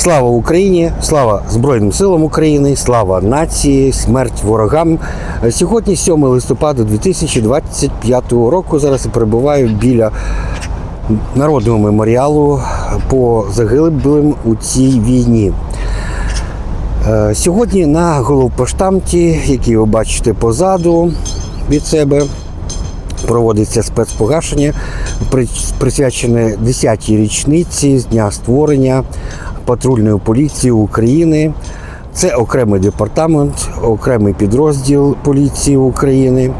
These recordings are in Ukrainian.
Слава Україні! Слава Збройним силам України! Слава нації! Смерть ворогам! Сьогодні 7 листопада 2025 року. Зараз я перебуваю біля народного меморіалу по загиблим у цій війні. Е, Сьогодні на головпоштамті, який ви бачите позаду від себе, проводиться спецпогашення, присвячене 10-й річниці з дня створення патрульної поліції України. Це окремий департамент, окремий підрозділ поліції України,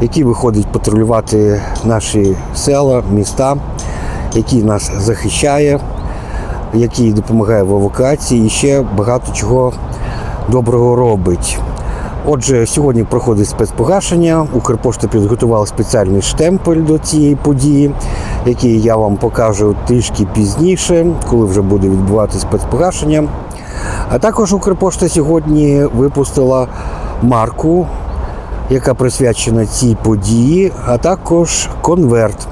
який виходить патрулювати наші села, міста, який нас захищає, який допомагає в евакуації і ще багато чого доброго робить. Отже, сьогодні проходить спецпогашення. Укрпошта підготувала спеціальний штемпель до цієї події, який я вам покажу трішки пізніше, коли вже буде відбувати спецпогашення. А також Укрпошта сьогодні випустила марку, яка присвячена цій події, а також конверт.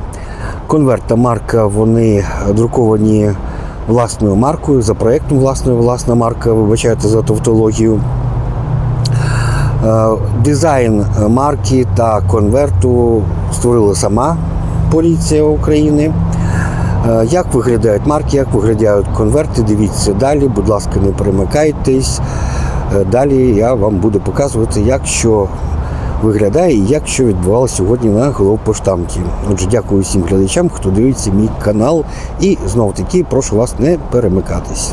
Конверт та марка вони друковані власною маркою, за проєктом власною власна марка, вибачайте за тавтологію. Е, Дизайн марки та конверту створила сама поліція України. Е, Як виглядають марки, як виглядають конверти, дивіться далі, будь ласка, не перемикайтесь. Е, Далі я вам буду показувати, як що виглядає і як що відбувалося сьогодні на головпоштамті. Отже, дякую всім глядачам, хто дивиться мій канал. І знов таки прошу вас не перемикатись.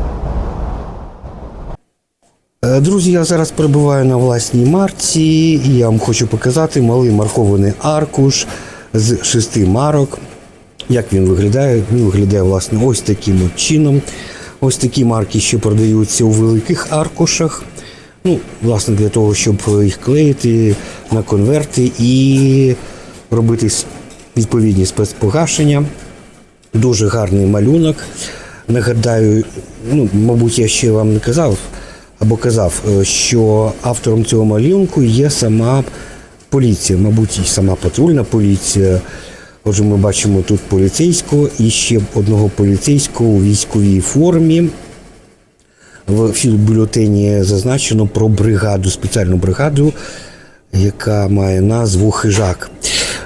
Е, Друзі, я зараз перебуваю на власній марці і я вам хочу показати малий маркований аркуш з шести марок. Як він виглядає? Він виглядає власне ось таким от чином. Ось такі марки ще продаються у великих аркушах. Ну, власне, для того, щоб їх клеїти на конверти і робити відповідні спецпогашення. Дуже гарний малюнок. Нагадаю, ну, мабуть, я ще вам не казав або казав, е, що автором цього малюнку є сама поліція, мабуть, і сама патрульна поліція. Отже, ми бачимо тут поліцейського і ще одного поліцейського у військовій формі. В бюлетені зазначено про бригаду, спеціальну бригаду, яка має назву Хижак.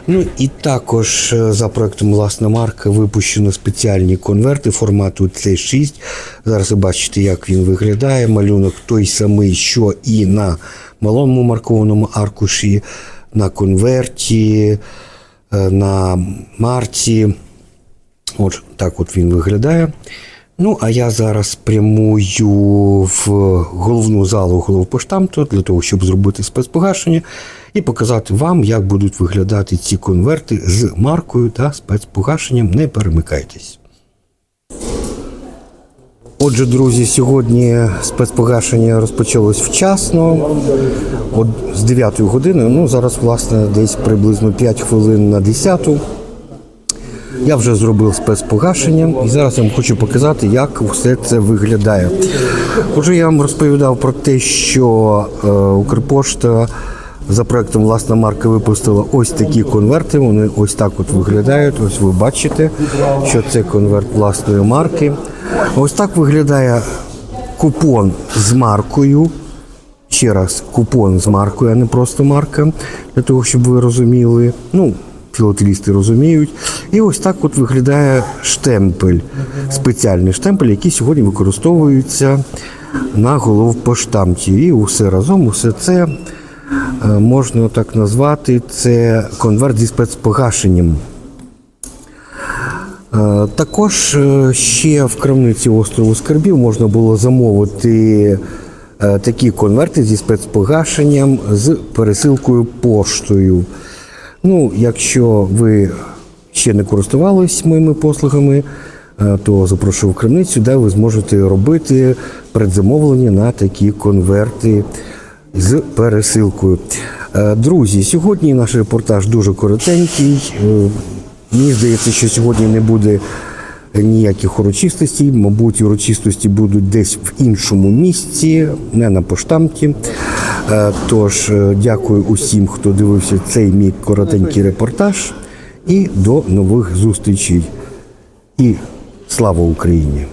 Ну і також е, за проектом власна марка випущено спеціальні конверти формату C6. Зараз ви бачите, як він виглядає. Малюнок той самий, що і на малому маркованому аркуші, на конверті, е, на марці. От так от він виглядає. Ну, а я зараз прямую в головну залу головпоштамту для того, щоб зробити спецпогашення і показати вам, як будуть виглядати ці конверти з маркою та спецпогашенням. Не перемикайтесь. Отже, друзі, сьогодні спецпогашення розпочалось вчасно, от з 9 години. Ну, зараз, власне, десь приблизно 5 хвилин на 10. Я вже зробив спецпогашення і зараз я вам хочу показати, як все це виглядає. Отже, я вам розповідав про те, що е, Укрпошта за проектом власна марка випустила ось такі конверти. Вони ось так от виглядають. Ось ви бачите, що це конверт власної марки. Ось так виглядає купон з маркою. Ще раз, купон з маркою, а не просто марка, для того, щоб ви розуміли. Ну, філателісти розуміють. І ось так от виглядає штемпель, спеціальний штемпель, який сьогодні використовується на головпоштамті. І усе разом, усе це е, можна так назвати, це конверт зі спецпогашенням. Е, Також е, ще в крамниці острову Скарбів можна було замовити е, такі конверти зі спецпогашенням з пересилкою поштою. Ну, якщо ви ще не користувались моїми послугами, то запрошую в крамницю, де ви зможете робити предзамовлення на такі конверти з пересилкою. Друзі, сьогодні наш репортаж дуже коротенький. Мені здається, що сьогодні не буде ніяких урочистостей. Мабуть, урочистості будуть десь в іншому місці, не на поштамті. Е, Тож, е, дякую усім, хто дивився цей мій коротенький репортаж. І до нових зустрічей. І слава Україні!